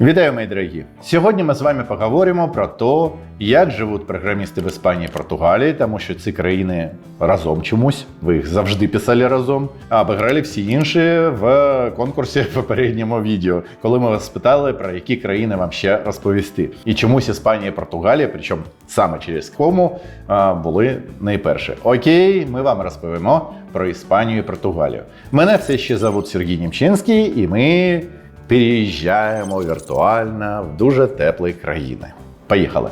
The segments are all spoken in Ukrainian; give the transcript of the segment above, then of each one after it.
Вітаю, мої дорогі! Сьогодні ми з вами поговоримо про те, як живуть програмісти в Іспанії і Португалії, тому що ці країни разом чомусь, ви їх завжди писали разом, а обіграли всі інші в конкурсі в попередньому відео, коли ми вас спитали, про які країни вам ще розповісти. І чомусь Іспанія і Португалія, причому саме через кому, були найперші. Окей, ми вам розповімо про Іспанію і Португалію. Мене все ще зовут Сергій Німчинський, і ми переїжджаємо віртуально в дуже теплі країни. Поїхали.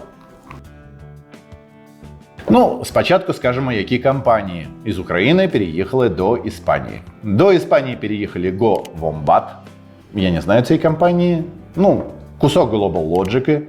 Ну, спочатку скажемо, які компанії із України переїхали до Іспанії. До Іспанії переїхали Go Wombat. Я не знаю цієї компанії. Ну, кусок Global Logic.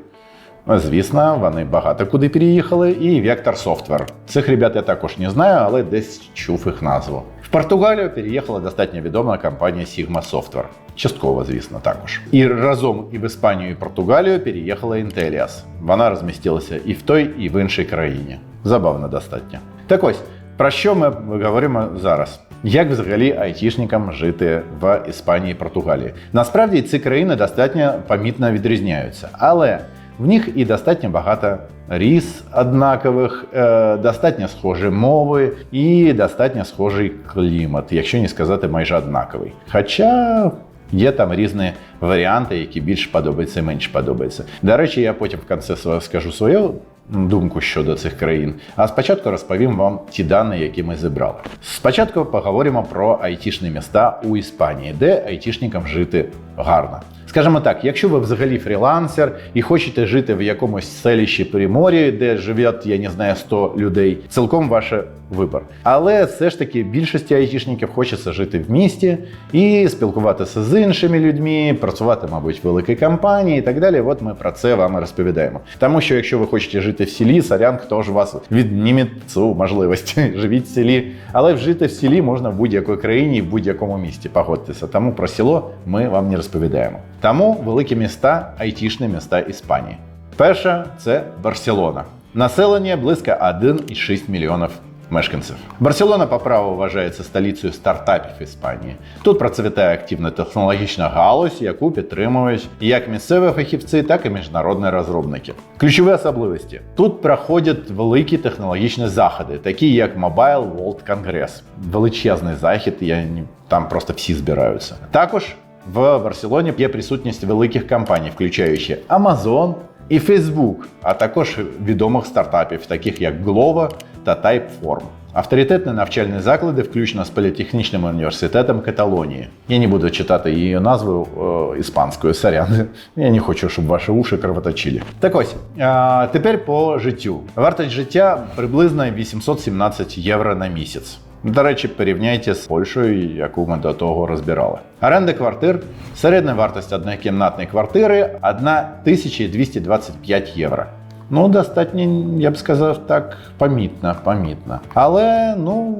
Звісно, вони багато куди переїхали. І Vector Software. Цих ребят я також не знаю, але десь чув їх назву. В Португалію переїхала достатньо відома компанія Sigma Software. Частково, звісно, також. І разом і в Іспанію, і Португалію переїхала Intellias. Вона розмістилася і в той, і в іншій країні. Забавно достатньо. Так ось, про що ми говоримо зараз? Як взагалі айтішникам жити в Іспанії і Португалії? Насправді ці країни достатньо помітно відрізняються, але в них і достатньо багато ріс однакових, е, достатньо схожі мови і достатньо схожий клімат, якщо не сказати майже однаковий. Хоча є там різні варіанти, які більш подобаються і менш подобаються. До речі, я потім в кінці скажу свою думку щодо цих країн. А спочатку розповім вам ті дані, які ми зібрали. Спочатку поговоримо про айтішні міста у Іспанії, де айтішникам жити гарно. Скажімо так, якщо ви взагалі фрілансер і хочете жити в якомусь селищі Примор'я, де живе, я не знаю, 100 людей, цілком ваш вибір. Але все ж таки більшості айтішників хочеться жити в місті і спілкуватися з іншими людьми, працювати, мабуть, в великій компанії і так далі. От ми про це вам розповідаємо. Тому що якщо ви хочете жити в селі, сорян, хто ж вас відніме цю можливість. Живіть в селі. Але жити в селі можна в будь-якій країні в будь-якому місті. Погодьтеся. Тому про село ми вам не розповідаємо. Тому великі міста, айтішні міста Іспанії. Перше це Барселона. Населення близько 1,6 мільйонів мешканців. Барселона по праву вважається столицею стартапів Іспанії. Тут процвітає активна технологічна галузь, яку підтримують як місцеві фахівці, так і міжнародні розробники. Ключові особливості: тут проходять великі технологічні заходи, такі як Mobile World Congress. Величезний захід, я там просто всі збираються. Також в Барселоні є присутність великих компаній, включаючи Amazon і Facebook, а також відомих стартапів, таких як Glovo та Typeform. Авторитетні навчальні заклади, включно з політехнічним університетом Каталонії. Я не буду читати її назву е, іспанською, сорян. Я не хочу, щоб ваші уші кровоточили. Так ось, а, тепер по життю. Вартість життя приблизно 817 євро на місяць. До речі, порівняйте з Польщею, яку ми до того розбирали. Оренда квартир. Середня вартість однокімнатної квартири 1225 євро. Ну, достатньо, я б сказав так, помітно, помітно. Але ну,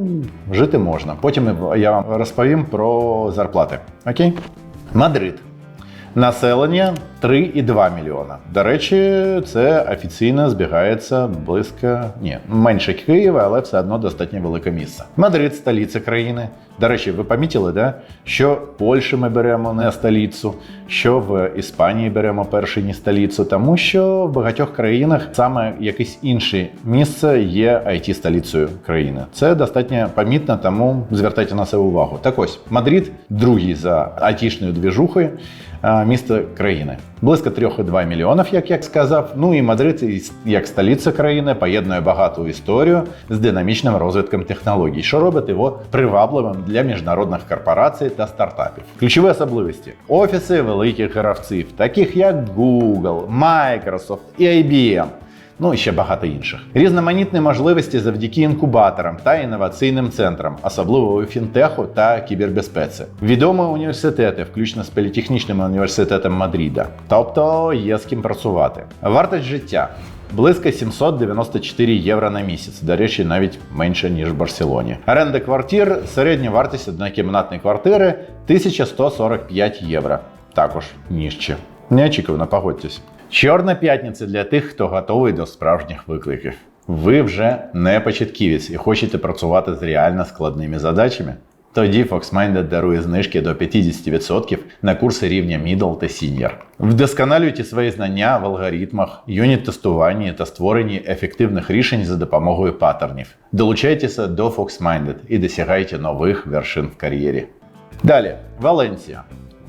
жити можна. Потім я вам розповім про зарплати. Окей? Мадрид. Населення 3,2 мільйона. До речі, це офіційно збігається близько ні, менше Києва, але все одно достатньо велике місце. Мадрид столиця країни. До речі, ви помітили, да? що Польщу ми беремо не столицю, що в Іспанії беремо першу не столицю, тому що в багатьох країнах саме якесь інше місце є it столицею країни. Це достатньо помітно, тому звертайте на це увагу. Так ось Мадрид другий за айтішною двіжухою місто країни. Близько 3,2 мільйонів, як я сказав. Ну і Мадрид, як столиця країни, поєднує багату історію з динамічним розвитком технологій, що робить його привабливим для міжнародних корпорацій та стартапів. Ключові особливості: офіси великих гравців, таких як Google, Microsoft і IBM. Ну і ще багато інших. Різноманітні можливості завдяки інкубаторам та інноваційним центрам, особливо у фінтеху та кібербезпеці. Відомі університети, включно з політехнічним університетом Мадріда. Тобто є з ким працювати. Вартість життя. Близько 794 євро на місяць, до речі, навіть менше ніж в Барселоні. Оренда квартир, середня вартість однокімнатної квартири 1145 євро. Також нижче. Неочікувано, погодьтесь. Чорна п'ятниця для тих, хто готовий до справжніх викликів. Ви вже не початківець і хочете працювати з реально складними задачами. Тоді FoxMinded дарує знижки до 50% на курси рівня Middle та Senior. Вдосконалюйте свої знання в алгоритмах, юніт-тестуванні та створенні ефективних рішень за допомогою паттернів. Долучайтеся до FoxMinded і досягайте нових вершин в кар'єрі. Далі, Валенсія.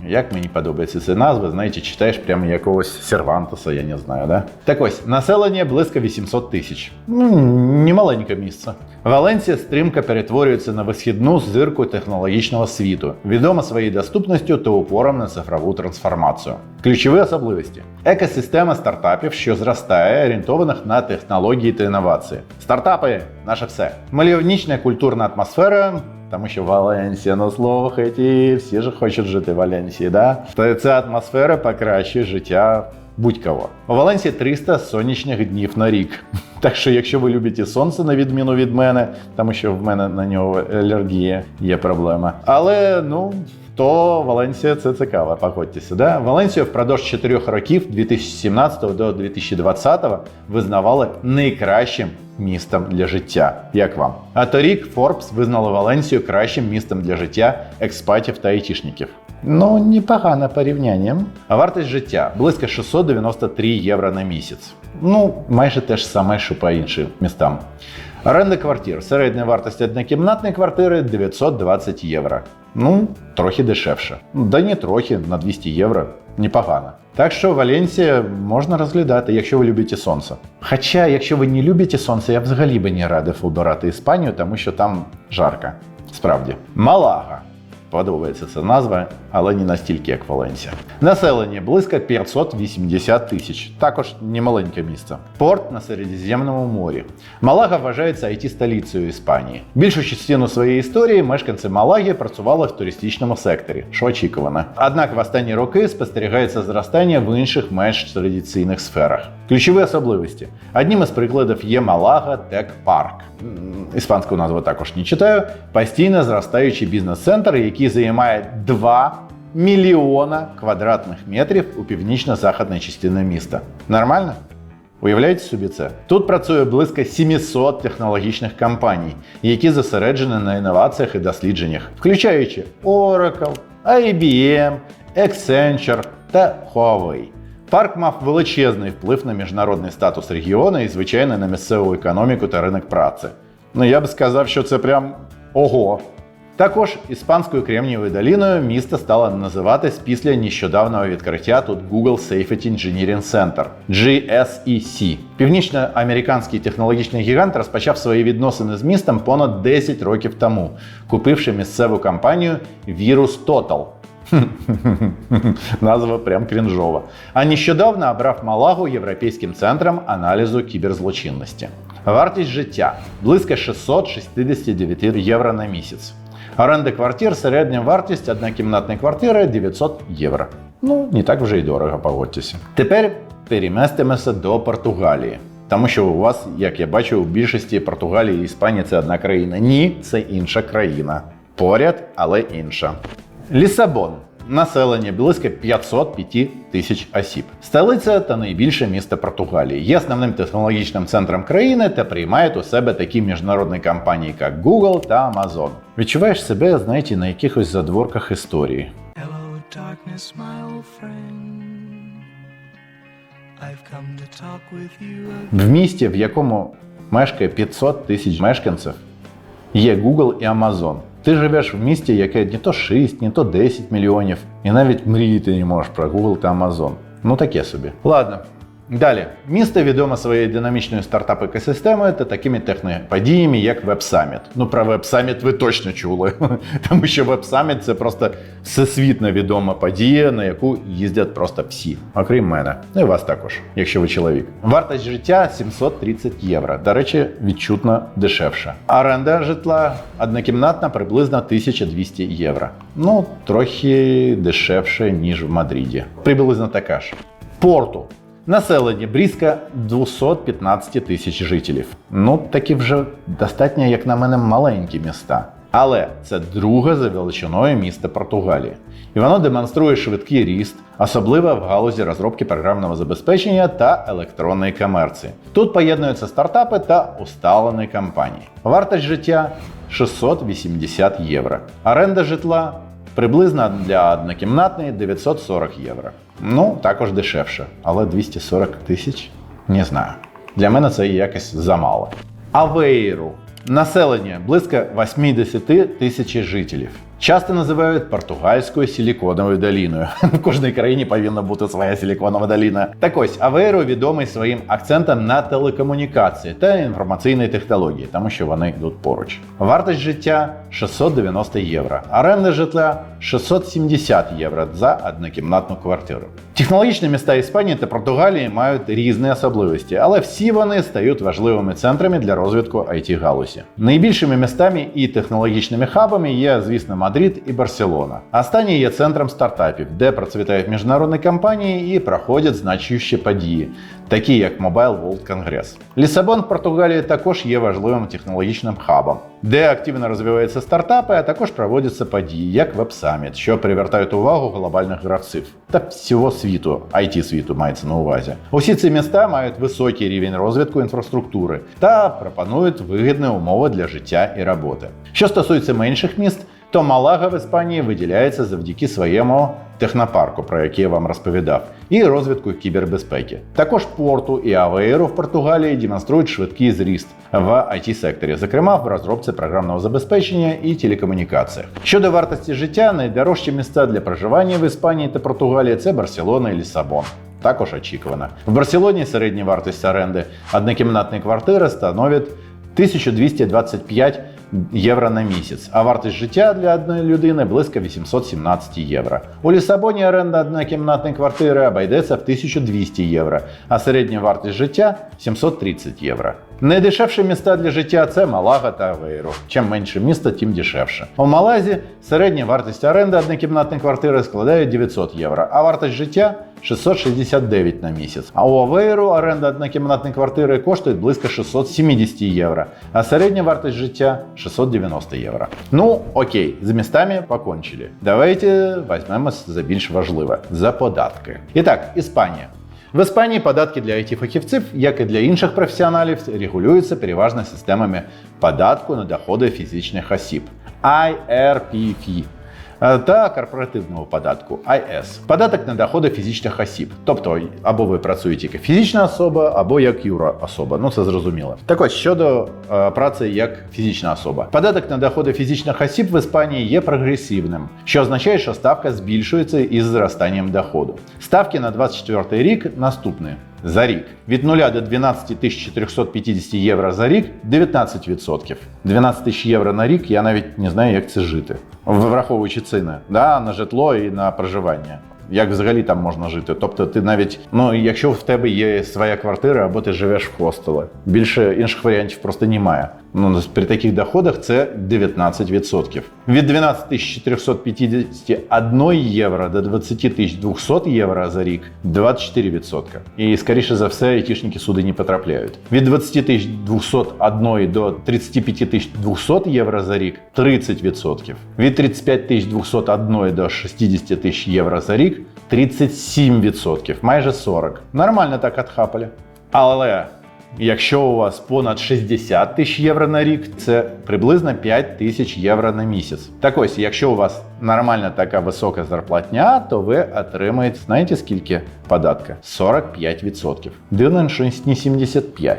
Як мені подобається ця назва, знаєте, читаєш прямо якогось Сервантеса, я не знаю, да? Так ось, населення близько 800 тисяч. Ну, немаленьке місце. Валенсія стрімко перетворюється на висхідну зирку технологічного світу, відома своєю доступністю та упором на цифрову трансформацію. Ключові особливості: екосистема стартапів, що зростає, орієнтованих на технології та інновації. Стартапи наше все. Мальовнічна культурна атмосфера. Тому що Валенсія на слухайте, всі ж хочуть жити в Валенсії, да? Та ця атмосфера покращує життя будь-кого. У Валенсії 300 сонячних днів на рік. Так що, якщо ви любите сонце, на відміну від мене, тому що в мене на нього алергія, є проблема. Але ну. То Валенсія це цікаво, погодьтеся. Да? Валенсію впродовж 4 років 2017 до 2020 визнавали найкращим містом для життя. Як вам? А торік Forbes визнали Валенсію кращим містом для життя експатів та айтішників. Ну, непогане порівняння. А вартість життя близько 693 євро на місяць. Ну, майже те ж саме, що по іншим містам. Оренда квартир. Середня вартість однокімнатної квартири 920 євро. Ну, трохи дешевше. Да не трохи, на 200 євро. Непогано. Так що Валенсія можна розглядати, якщо ви любите сонце. Хоча, якщо ви не любите сонце, я взагалі би не радив обирати Іспанію, тому що там жарко. Справді. Малага. Подобається ця назва, але не настільки, як Валенсія. Населення близько 580 тисяч, також немаленьке місце. Порт на Середземному морі. Малага вважається it столицею Іспанії. Більшу частину своєї історії мешканці Малаги працювали в туристичному секторі, що очікувано. Однак в останні роки спостерігається зростання в інших менш традиційних сферах. Ключові особливості. Одним із прикладів є Малага Тек Парк. Іспанську назву також не читаю. Постійно зростаючий бізнес-центр, який займає 2 мільйона квадратних метрів у північно-західній частині міста. Нормально? Уявляєте собі це? Тут працює близько 700 технологічних компаній, які зосереджені на інноваціях і дослідженнях, включаючи Oracle, IBM, Accenture та Huawei. Парк мав величезний вплив на міжнародний статус регіону і, звичайно, на місцеву економіку та ринок праці. Ну я б сказав, що це прям ого. Також іспанською Кремнієвою доліною місто стало називатись після нещодавнього відкриття тут Google Safety Engineering Center GSEC. Північноамериканський технологічний гігант розпочав свої відносини з містом понад 10 років тому, купивши місцеву компанію Virus Total. Назва прям крінжова. А нещодавно обрав Малагу європейським центром аналізу кіберзлочинності. Вартість життя близько 669 євро на місяць. Оренда квартир, середня вартість однокімнатної квартири 900 євро. Ну, не так вже й дорого, погодьтеся. Тепер переместимося до Португалії. Тому що у вас, як я бачу, у більшості Португалії і Іспанії це одна країна. Ні, це інша країна. Поряд, але інша. Лісабон. Населення близько 505 тисяч осіб. Столиця та найбільше місто Португалії. Є основним технологічним центром країни та приймає у себе такі міжнародні компанії, як Google та Amazon. Відчуваєш себе, знаєте, на якихось задворках історії. Hello, darkness, my old friend. I've come to talk with you. В місті, в якому мешкає 500 тисяч мешканців, є Google і Amazon. Ти живеш в місті, яке не то 6, не то 10 мільйонів, і навіть мріяти не можеш про Google та Amazon. Ну таке собі. Ладно. Далі, місто відоме своєю динамічною стартап-екосистемою та такими техноподіями, як Summit. Ну про Summit ви точно чули, тому що Summit – це просто всесвітньо відома подія, на яку їздять просто всі, окрім мене. Ну і вас також, якщо ви чоловік. Вартість життя 730 євро. До речі, відчутно дешевше. Оренда житла однокімнатна приблизно 1200 євро. Ну, трохи дешевше, ніж в Мадриді. Приблизно така ж. Порту. Населення близько 215 тисяч жителів. Ну, такі вже достатньо, як на мене, маленькі міста. Але це друге за величиною місто Португалії. і воно демонструє швидкий ріст, особливо в галузі розробки програмного забезпечення та електронної комерції. Тут поєднуються стартапи та усталені компанії. Вартість життя 680 євро. Оренда житла приблизно для однокімнатної 940 євро. Ну, також дешевше, але 240 тисяч не знаю. Для мене це якось замало. Авейру. Населення близько 80 тисяч жителів. Часто називають португальською силіконовою доліною. В кожній країні повинна бути своя силіконова доліна. Так ось Авейру відомий своїм акцентом на телекомунікації та інформаційні технології, тому що вони йдуть поруч. Вартість життя 690 євро. Оренда житла 670 євро за однокімнатну квартиру. Технологічні міста Іспанії та Португалії мають різні особливості, але всі вони стають важливими центрами для розвитку it галузі. Найбільшими містами і технологічними хабами є, звісно, Мадрид і Барселона. Останні є центром стартапів, де процвітають міжнародні компанії і проходять значущі події, такі як Mobile World Congress. Лісабон в Португалії також є важливим технологічним хабом, де активно розвиваються стартапи, а також проводяться події, як Web Summit, що привертають увагу глобальних гравців та всього світу, it світу мається на увазі. Усі ці міста мають високий рівень розвитку інфраструктури та пропонують вигідні умови для життя і роботи. Що стосується менших міст, то Малага в Іспанії виділяється завдяки своєму технопарку, про який я вам розповідав, і розвитку кібербезпеки. Також порту і Авейру в Португалії демонструють швидкий зріст в it секторі, зокрема в розробці програмного забезпечення і телекомунікаціях. Щодо вартості життя, найдорожчі міста для проживання в Іспанії та Португалії це Барселона і Лісабон. Також очікувано. В Барселоні середня вартість оренди однокімнатної квартири становить 1225 євро на місяць, а вартість життя для одної людини близько 817 євро. У Лісабоні оренда однокімнатної квартири обійдеться в 1200 євро, а середня вартість життя 730 євро. Найдешевші міста для життя це Малага та Авейру. Чим менше місто, тим дешевше. У Малазі середня вартість оренди однокімнатної квартири складає 900 євро, а вартість життя 669 на місяць. А у Авейру оренда однокімнатної квартири коштує близько 670 євро, а середня вартість життя 690 євро. Ну, окей, з містами покончили. Давайте візьмемось за більш важливе за податки. І так, Іспанія. В Іспанії податки для it фахівців, як і для інших професіоналів, регулюються переважно системами податку на доходи фізичних осіб. IRPF та корпоративного податку IS. Податок на доходи фізичних осіб. Тобто, або ви працюєте як фізична особа, або як юра особа. Ну це зрозуміло. Так ось щодо е, праці як фізична особа. Податок на доходи фізичних осіб в Іспанії є прогресивним, що означає, що ставка збільшується із зростанням доходу. Ставки на 24 рік наступні. За рік від 0 до 12 450 євро за рік 19%. 12 тисяч євро на рік я навіть не знаю, як це жити, враховуючи ціни да, на житло і на проживання. Як взагалі там можна жити? Тобто, ти навіть, ну якщо в тебе є своя квартира або ти живеш в хостелі, більше інших варіантів просто немає. Ну при таких доходах це 19%. Від 12 451 євро до 20 200 євро за рік 24%. І скоріше за все, айтішники сюди не потрапляють. Від 20 201 до 35 200 євро за рік 30%. Від 35 201 до 60 тисяч євро за рік 37%, майже 40%. Нормально так отхапали. Але якщо у вас понад 60 тисяч євро на рік, це приблизно 5 тисяч євро на місяць. Так ось, якщо у вас нормальна така висока зарплатня, то ви отримаєте, знаєте скільки податка? 45%. Дивно, що не 75%.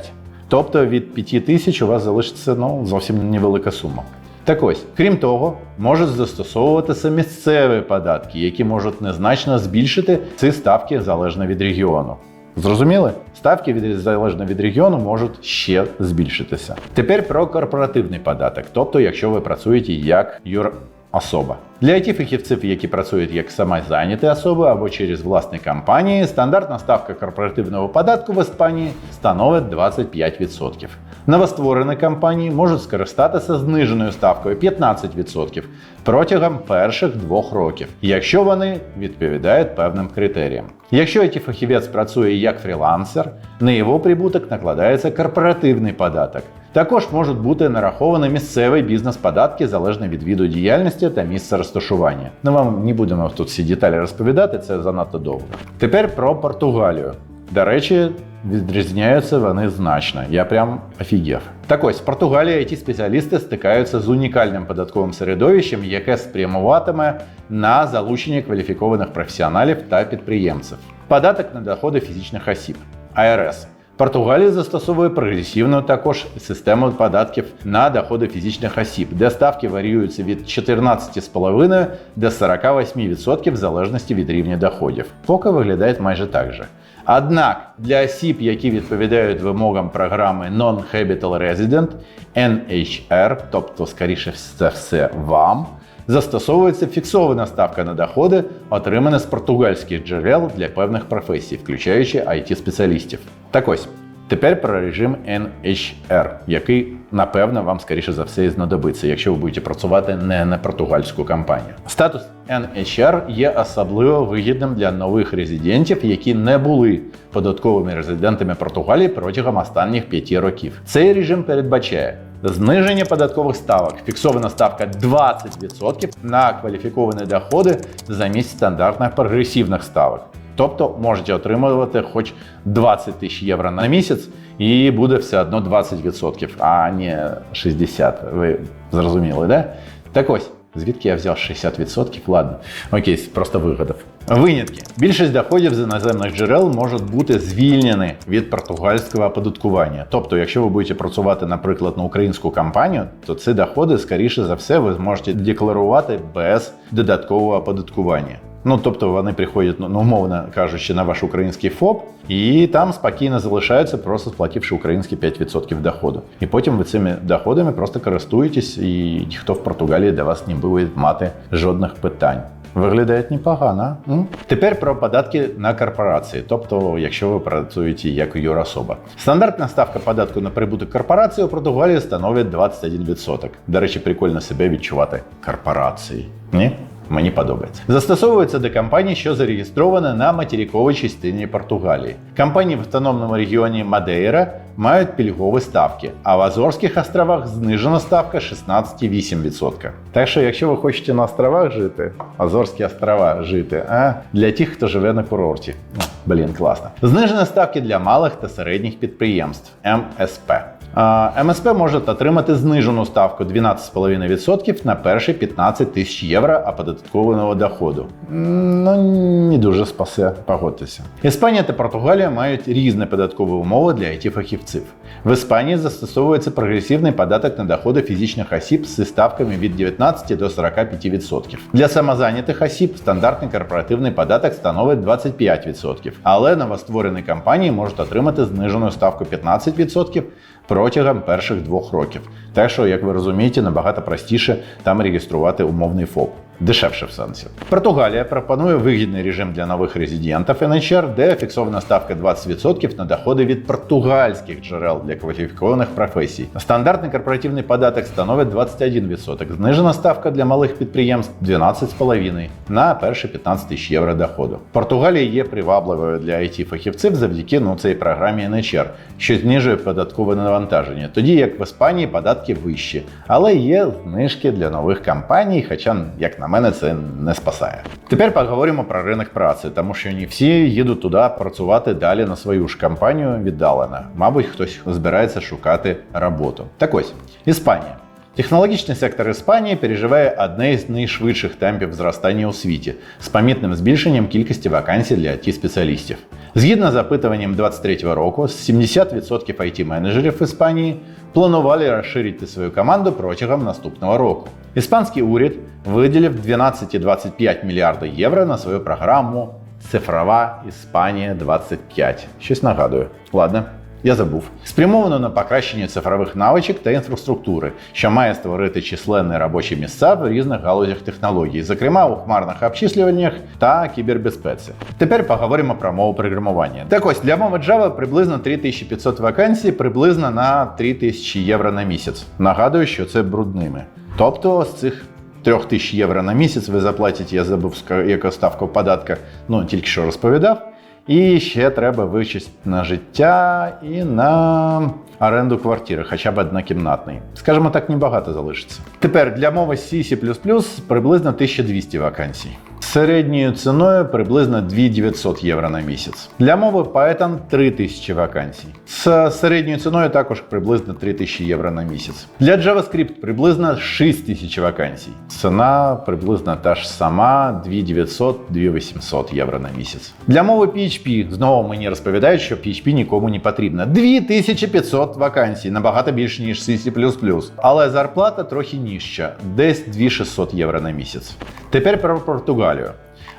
Тобто від 5 тисяч у вас залишиться ну, зовсім невелика сума. Так ось, крім того, можуть застосовуватися місцеві податки, які можуть незначно збільшити ці ставки залежно від регіону. Зрозуміли? Ставки від залежно від регіону можуть ще збільшитися. Тепер про корпоративний податок, тобто, якщо ви працюєте як юр. Особа для it фахівців, які працюють як самозайняті особи або через власні компанії, стандартна ставка корпоративного податку в Іспанії становить 25%. Новостворені компанії можуть скористатися зниженою ставкою 15% протягом перших двох років, якщо вони відповідають певним критеріям. Якщо it фахівець працює як фрілансер, на його прибуток накладається корпоративний податок. Також можуть бути нараховані місцеві бізнес-податки залежно від виду діяльності та місця розташування. Ну вам не будемо тут всі деталі розповідати, це занадто довго. Тепер про Португалію. До речі, відрізняються вони значно. Я прям офігів. Так ось, в Португалії it спеціалісти стикаються з унікальним податковим середовищем, яке спрямуватиме на залучення кваліфікованих професіоналів та підприємців. Податок на доходи фізичних осіб АРС. Португалія застосовує прогресивну також систему податків на доходи фізичних осіб, де ставки варіюються від 14,5 до 48% в залежності від рівня доходів. Поки виглядає майже так же. Однак для осіб, які відповідають вимогам програми Non-Habitable Resident, NHR, тобто, скоріше все, вам, застосовується фіксована ставка на доходи, отримана з португальських джерел для певних професій, включаючи it спеціалістів Так ось. Тепер про режим NHR, який напевно вам скоріше за все знадобиться, якщо ви будете працювати не на португальську компанію. Статус NHR є особливо вигідним для нових резидентів, які не були податковими резидентами Португалії протягом останніх 5 років. Цей режим передбачає зниження податкових ставок, фіксована ставка 20% на кваліфіковані доходи замість стандартних прогресивних ставок. Тобто можете отримувати хоч 20 тисяч євро на місяць, і буде все одно 20%, а не 60%. Ви зрозуміли, да? Так ось. Звідки я взяв 60%? Ладно, окей, просто вигадав. Винятки. Більшість доходів з іноземних джерел можуть бути звільнені від португальського оподаткування. Тобто, якщо ви будете працювати, наприклад, на українську компанію, то ці доходи, скоріше за все, ви зможете декларувати без додаткового оподаткування. Ну, тобто вони приходять, ну, умовно кажучи, на ваш український ФОП, і там спокійно залишаються, просто сплативши українські 5% доходу. І потім ви цими доходами просто користуєтесь, і ніхто в Португалії до вас не буде мати жодних питань. Виглядає непогано. М? Тепер про податки на корпорації, тобто, якщо ви працюєте як юрособа. Стандартна ставка податку на прибуток корпорації у Португалії становить 21%. До речі, прикольно себе відчувати корпорації. Ні? Мені подобається. Застосовується до компаній, що зареєстровані на материковій частині Португалії. Компанії в автономному регіоні Мадейра мають пільгові ставки, а в Азорських островах знижена ставка 16,8%. Так що, якщо ви хочете на островах жити, Азорські острова жити, а для тих, хто живе на курорті. Ну, Блін, класно. Знижені ставки для малих та середніх підприємств МСП. МСП можуть отримати знижену ставку 12,5% на перші 15 тисяч євро оподаткованого доходу. Ну, не дуже спасе, погодьтеся. Іспанія та Португалія мають різні податкові умови для it фахівців В Іспанії застосовується прогресивний податок на доходи фізичних осіб зі ставками від 19 до 45%. Для самозайнятих осіб стандартний корпоративний податок становить 25%, але новостворені компанії можуть отримати знижену ставку 15% протягом перших двох років. Так що, як ви розумієте, набагато простіше там реєструвати умовний ФОП. Дешевше в сенсі. Португалія пропонує вигідний режим для нових резидентів НХР, де фіксована ставка 20% на доходи від португальських джерел для кваліфікованих професій. Стандартний корпоративний податок становить 21%. Знижена ставка для малих підприємств 12,5% на перші 15 тисяч євро доходу. Португалія є привабливою для it фахівців завдяки ну, цій програмі НХР, що знижує податкове навантаження, тоді як в Іспанії податки вищі, але є знижки для нових компаній, хоча, як на мене, це не спасає. Тепер поговоримо про ринок праці, тому що не всі їдуть туди працювати далі на свою ж компанію віддалено. Мабуть, хтось збирається шукати роботу. Так ось, Іспанія. Технологічний сектор Іспанії переживає одне із найшвидших темпів зростання у світі з помітним збільшенням кількості вакансій для it спеціалістів Згідно з опитуванням 2023 року, 70% it менеджерів Іспанії планували розширити свою команду протягом наступного року. Іспанський уряд виділив 12,25 мільярда євро на свою програму Цифрова Іспанія 25. Щось нагадую. Ладно. Я забув. Спрямовано на покращення цифрових навичок та інфраструктури, що має створити численні робочі місця в різних галузях технологій, зокрема у хмарних обчислюваннях та кібербезпеці. Тепер поговоримо про мову програмування. Так ось для мови Java приблизно 3500 вакансій, приблизно на 3000 євро на місяць. Нагадую, що це брудними. Тобто з цих 3000 євро на місяць ви заплатите, я забув яка ставка податка, ну тільки що розповідав. І ще треба вичесть на життя і на оренду квартири, хоча б однокімнатний. Скажімо так, небагато залишиться. Тепер для мови C, C++ приблизно 1200 вакансій. Середньою ціною приблизно 2900 євро на місяць. Для мови Python 3000 вакансій. З середньою ціною також приблизно 3000 євро на місяць. Для JavaScript приблизно 6000 вакансій. Ціна приблизно та ж сама 2900-2800 євро на місяць. Для мови PHP знову мені розповідають, що PHP нікому не потрібно. 2500 вакансій, набагато більше ніж C++. Але зарплата трохи нижча, десь 2600 євро на місяць. Тепер про Португалію.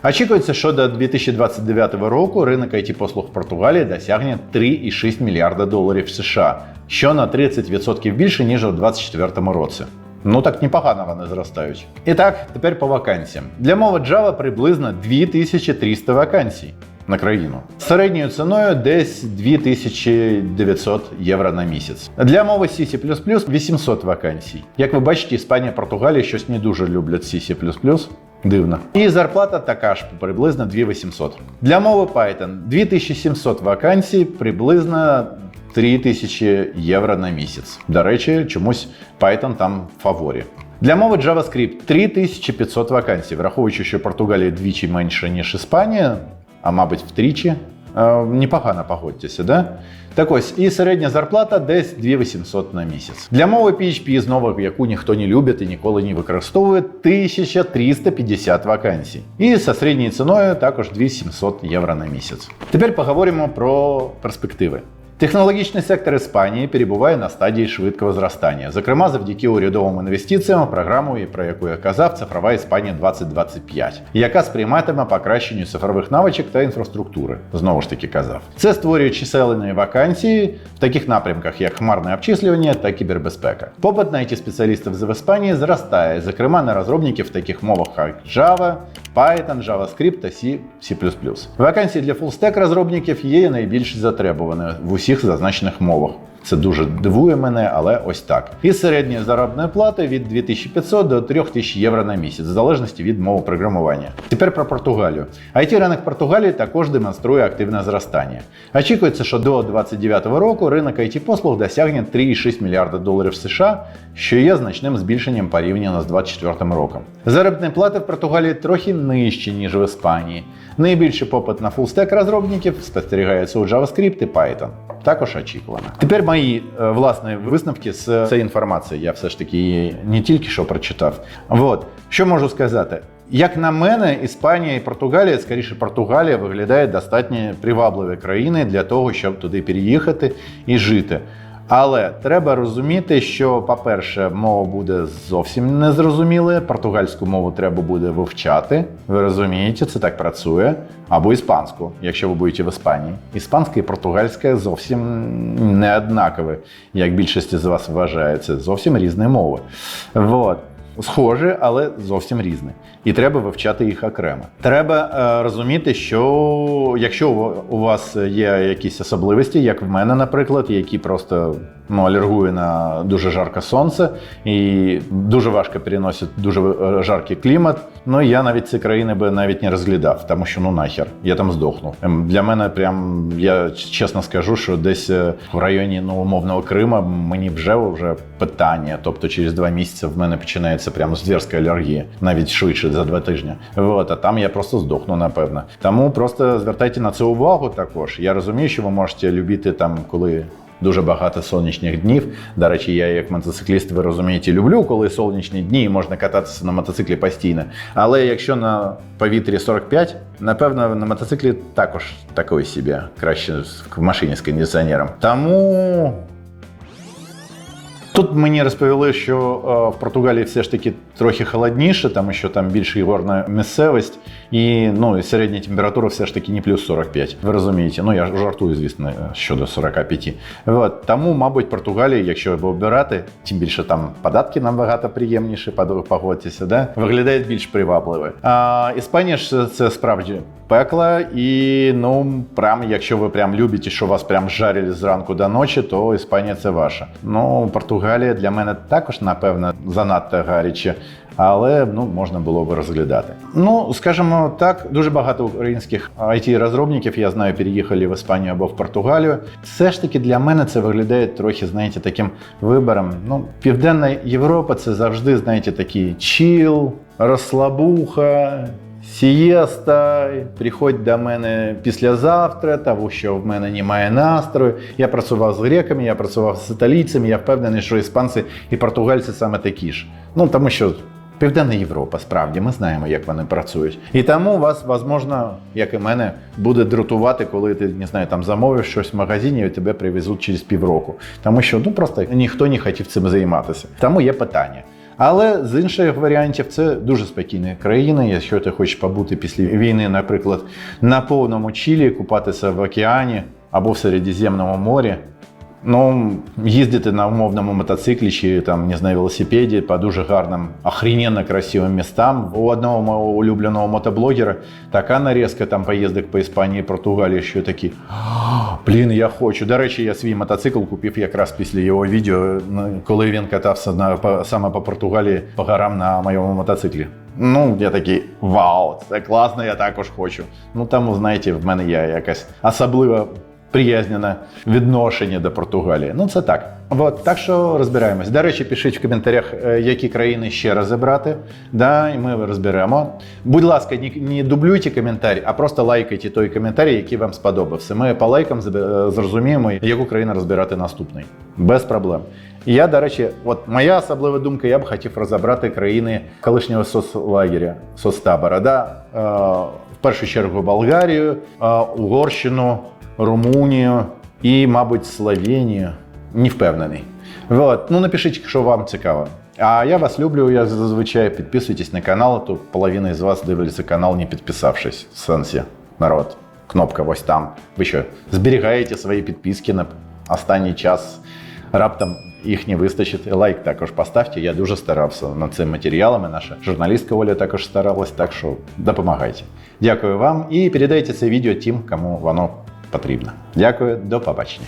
Очікується, що до 2029 року ринок it послуг в Португалії досягне 3,6 мільярда доларів США, що на 30% більше ніж у 2024 році. Ну так непогано вони зростають. І так, тепер по вакансіям. Для мови Java приблизно 2300 вакансій на країну. Середньою ціною десь 2900 євро на місяць. Для мови C, C++ 800 вакансій. Як ви бачите, Іспанія, Португалія щось не дуже люблять C++. Дивно. І зарплата така ж приблизно 2800. Для мови Python 2700 вакансій, приблизно 3000 євро на місяць. До речі, чомусь Python там в фаворі. Для мови JavaScript 3500 вакансій, враховуючи, що Португалія двічі менше, ніж Іспанія, а мабуть втричі. Е, Непогано погодьтеся, да? Так ось, і середня зарплата десь 2800 на місяць. Для мови PHP, знову яку ніхто не любить і ніколи не використовує, 1350 вакансій. І за середньою ціною також 2700 євро на місяць. Тепер поговоримо про перспективи. Технологічний сектор Іспанії перебуває на стадії швидкого зростання, зокрема завдяки урядовим інвестиціям, програмою, про яку я казав, цифрова Іспанія 2025, яка сприйматиме покращенню цифрових навичок та інфраструктури. Знову ж таки казав. Це створює чисельні вакансії в таких напрямках, як хмарне обчислювання та кібербезпека. Попит на it спеціалістів з Іспанії зростає, зокрема на розробників таких мовах, як Java, Python, JavaScript та C, C++. Вакансії для фулстек розробників є найбільш затребуваними в усіх зазначених мовах. Це дуже дивує мене, але ось так. І середня заробітна плата від 2500 до 3000 євро на місяць, в залежності від мови програмування. Тепер про Португалію. it ринок Португалії також демонструє активне зростання. Очікується, що до 2029 року ринок it послуг досягне 3,6 мільярда доларів США, що є значним збільшенням порівняно з 2024 роком. Заробітні плати в Португалії трохи нижчі, ніж в Іспанії. Найбільший попит на фулстек розробників спостерігається у JavaScript і Python. Також очікувано. Тепер мої е, власні висновки з цієї інформації. Я все ж таки її не тільки що прочитав. От що можу сказати. Як на мене, Іспанія і Португалія, скоріше Португалія, виглядає достатньо привабливі країни для того, щоб туди переїхати і жити. Але треба розуміти, що, по-перше, мова буде зовсім незрозумілою. Португальську мову треба буде вивчати. Ви розумієте, це так працює. Або іспанську, якщо ви будете в Іспанії. Іспанська і португальська зовсім не однакові, як більшість з вас вважається, зовсім різні мови. Вот. Схожі, але зовсім різні. І треба вивчати їх окремо. Треба е, розуміти, що якщо у вас є якісь особливості, як в мене, наприклад, які просто ну, алергує на дуже жарке сонце і дуже важко переносять дуже е, жаркий клімат. Ну я навіть ці країни би навіть не розглядав, тому що ну нахер, я там здохну. Ем, Для мене прям я чесно скажу, що десь е, в районі ну, умовного Крима мені вже вже питання. Тобто через два місяці в мене починається прямо зверська алергія, навіть швидше за два тижні. От, а там я просто здохну, напевно. Тому просто звертайте на це увагу також. Я розумію, що ви можете любити там, коли. Дуже багато сонячних днів. До речі, я як мотоцикліст, ви розумієте, люблю, коли сонячні дні і можна кататися на мотоциклі постійно. Але якщо на повітрі 45, напевно, на мотоциклі також такої собі. Краще в машині з кондиціонером. Тому Тут мені розповіли, що е, в Португалії все ж таки трохи холодніше, тому що там більше горна місцевість, і ну середня температура все ж таки не плюс 45. Ви розумієте? Ну я жартую, звісно, щодо 45. От. Тому, мабуть, Португалія, якщо обирати, тим більше там податки набагато приємніші, погодьтеся, да? виглядає більш привабливо. А Іспанія ж це справді пекла, і ну прям, якщо ви прям любите, що вас прям жарили зранку до ночі, то Іспанія це ваша. Ну, Португалія для мене також, напевно, занадто гаряче. Але ну можна було б розглядати. Ну скажімо так, дуже багато українських it розробників я знаю, переїхали в Іспанію або в Португалію. Все ж таки для мене це виглядає трохи, знаєте, таким вибором. Ну, Південна Європа це завжди, знаєте, такий чіл, розслабуха. Сієста, приходь до мене післязавтра, того що в мене немає настрою. Я працював з греками, я працював з італійцями, я впевнений, що іспанці і португальці саме такі ж. Ну тому що Південна Європа, справді, ми знаємо, як вони працюють. І тому вас, можливо, як і мене, буде дратувати, коли ти не знаю, там замовиш щось в магазині і тебе привезуть через півроку. Тому що ну просто ніхто не хотів цим займатися. Тому є питання. Але з інших варіантів це дуже спокійні країни. Якщо ти хочеш побути після війни, наприклад, на повному Чилі, купатися в океані або в Середземному морі. Ну, їздити на умовному мотоциклі чи там, не знаю, велосипеді по дуже гарним, охрененно красивим містам. У одного мого улюбленого мотоблогера така нарізка там поїздок по Іспанії, Португалії, що такі. Блін, я хочу. До речі, я свій мотоцикл купив якраз після його відео, ну, коли він катався на, по, саме по Португалії по горам на моєму мотоциклі. Ну, я такий вау, це класно, я також хочу. Ну тому, знаєте, в мене є якась особлива приязнене відношення до Португалії. Ну, це так. От, так що розбираємось. До речі, пишіть в коментарях, е, які країни ще розібрати. Да, і ми розберемо. Будь ласка, не, дублюйте коментарі, а просто лайкайте той коментарі, який вам сподобався. Ми по лайкам е, зрозуміємо, яку країну розбирати наступний. Без проблем. Я, до речі, от моя особлива думка, я б хотів розібрати країни колишнього соцлагеря, соцтабора. Да? Е, в першу чергу Болгарію, е, Угорщину, Румунію і, мабуть, Словенію. Не впевнений. Вот. Ну, напишіть, якщо вам цікаво. А я вас люблю, як зазвичай. Підписуйтесь на канал, то половина із вас дивляться канал, не підписавшись. В сенсі, народ. Кнопка ось там. Ви що, зберігаєте свої підписки на останній час? Раптом їх не вистачить. Лайк також поставте. Я дуже старався над цим матеріалом. і Наша журналістка Оля також старалась, так що допомагайте. Дякую вам і передайте це відео тим, кому воно потрібно. Дякую, до побачення.